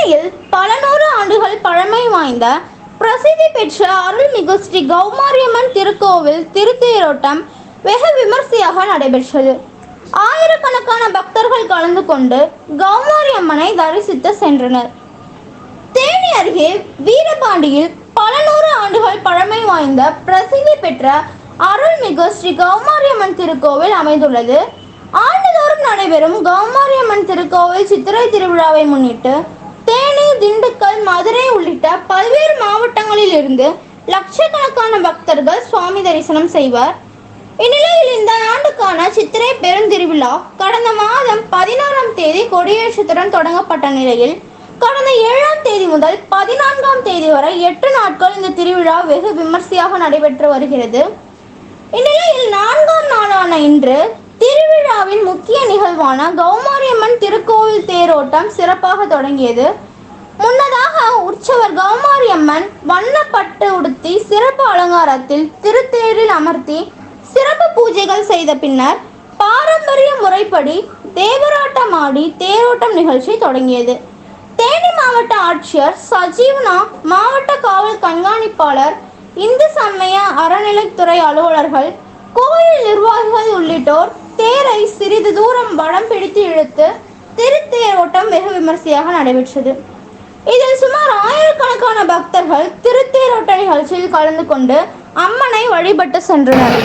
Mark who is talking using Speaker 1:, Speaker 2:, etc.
Speaker 1: தேனியில் பல நூறு ஆண்டுகள் பழமை வாய்ந்த பிரசித்தி பெற்ற அருள்மிகு ஸ்ரீ கௌமாரியம்மன் திருக்கோவில் திருத்தேரோட்டம் வெகு விமர்சையாக நடைபெற்றது. ஆயிரக்கணக்கான பக்தர்கள் கலந்து கொண்டு கௌமாரியம்மனை தரிசித்து சென்றனர். தேனி அருகே வீரபாண்டியில் பல நூறு ஆண்டுகள் பழமை வாய்ந்த பிரசித்தி பெற்ற அருள்மிகு ஸ்ரீ கௌமாரியம்மன் திருக்கோவில் அமைந்துள்ளது. ஆண்டுதோறும் நடைபெறும் கௌமாரியம்மன் திருக்கோவில் சித்திரை திருவிழாவை முன்னிட்டு தேனி திண்டுக்கல் மதுரை உள்ளிட்ட பல்வேறு மாவட்டங்களில் இருந்து லட்சக்கணக்கான பக்தர்கள் சுவாமி தரிசனம் செய்வர். இந்நிலையில் இந்த ஆண்டுக்கான சித்திரை பெருந்திருவிழா கடந்த மாதம் பதினாறாம் தேதி கொடியேற்றத்துடன் தொடங்கப்பட்ட நிலையில் கடந்த ஏழாம் தேதி முதல் பதினான்காம் தேதி வரை எட்டு நாட்கள் இந்த திருவிழா வெகு விமர்சையாக நடைபெற்று வருகிறது. இந்நிலையில் நான்காம் நாளான இன்று திருவிழாவின் முக்கிய நிகழ்வான கௌமாரியம்மன் திருக்கோவில் தேரோட்டம் சிறப்பாக தொடங்கியது. முன்னதாக உற்சவர் கௌமாரியம்மன் வண்ணப்பட்டு உடுத்தி சிறப்பு அலங்காரத்தில் திருத்தேரில் அமர்த்தி சிறப்பு பூஜைகள் செய்த பின்னர் பாரம்பரிய முறைப்படி தேவராட்டம் ஆடி தேரோட்டம் நிகழ்ச்சி தொடங்கியது. தேனி மாவட்ட ஆட்சியர் சஜீவ்னா மாவட்ட காவல் கண்காணிப்பாளர் இந்து சமய அறநிலைத்துறை அலுவலர்கள் கோயில் நிர்வாகிகள் உள்ளிட்டோர் தேரை சிறிது தூரம் வடம் பிடித்து இழுத்து திருத்தேரோட்டம் வெகு விமர்சையாக நடைபெற்றது. இதில் சுமார் ஆயிரக்கணக்கான பக்தர்கள் திருத்தேரோட்ட நிகழ்ச்சியில் கலந்து கொண்டு அம்மனை வழிபட்டு சென்றனர்.